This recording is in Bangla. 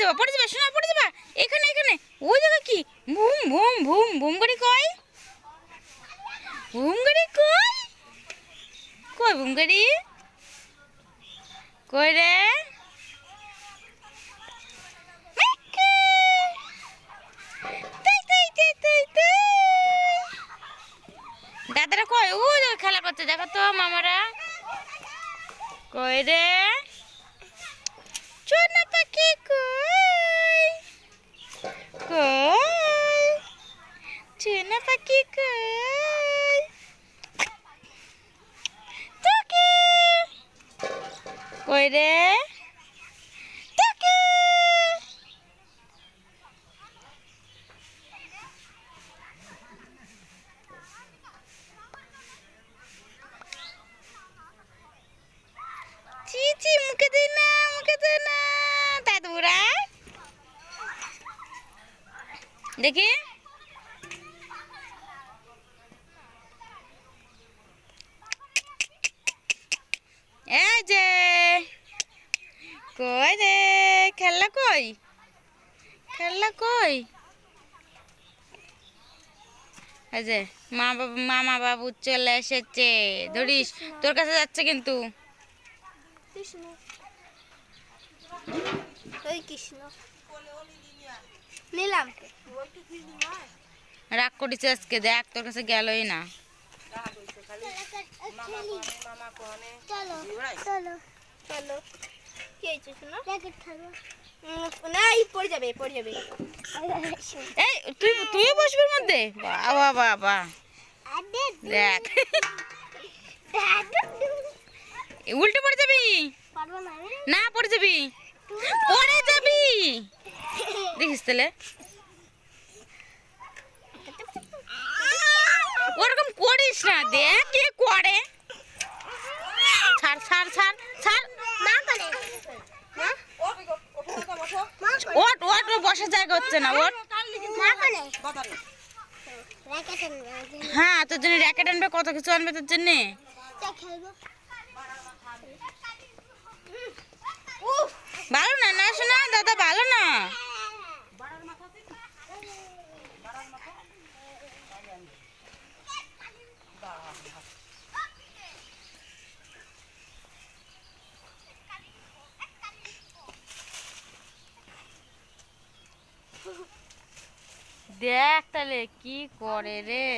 যাবা, পড়ে যাবা, শোনা, পড়ে যাবা। এখানে এখানে। ওই জায়গা কি? ভুম ভুম ভুম ভুম করে কয় ভুম করে কয় কই ভুম করে কই রে। দাদারা কই? ও খেলা করতে, দেখো তো, মামারা। কই রে চোনা পাখি কই কই চোনা পাখি কই? তোকে কই রে? তোকে চি চি মুখে দে না, মুখে দে না। বুড়া। দেখি এই যে কই রে? খেললা কই? খেললা কই? এই যে মা বাবু মামা বাবু চলে এসেছে। ধরিস তোর কাছে যাচ্ছে কিন্তু। কৃষ্ণ ওই কৃষ্ণ। নিলাম। রাগ করেছে আজকে দেখ তোর কাছে গেলই না। চলো চলো চলো। কি হয়েছে শোনো? না এই পড়ে যাবে পড়ে যাবে। এই তুই তুইও বসবি এর মধ্যে? বাবা বাবা। দেখ। উল্টে পড়ে যাবি? না না পড়ে যাবি। পড়ে যাবি। দেখিস তাহলে। ওরকম করিস না দেখ কে করে ছাড় ছাড় ছাড় ছাড় মা করে মা ওট ওট ও হচ্ছে না র্যাকেট হ্যাঁ তোর জন্য র্যাকেট আনবে কত কিছু আনবে তোর জন্য খেলব ভালো না না শোনা দাদা ভালো না দেখ তাহলে কি করে রে?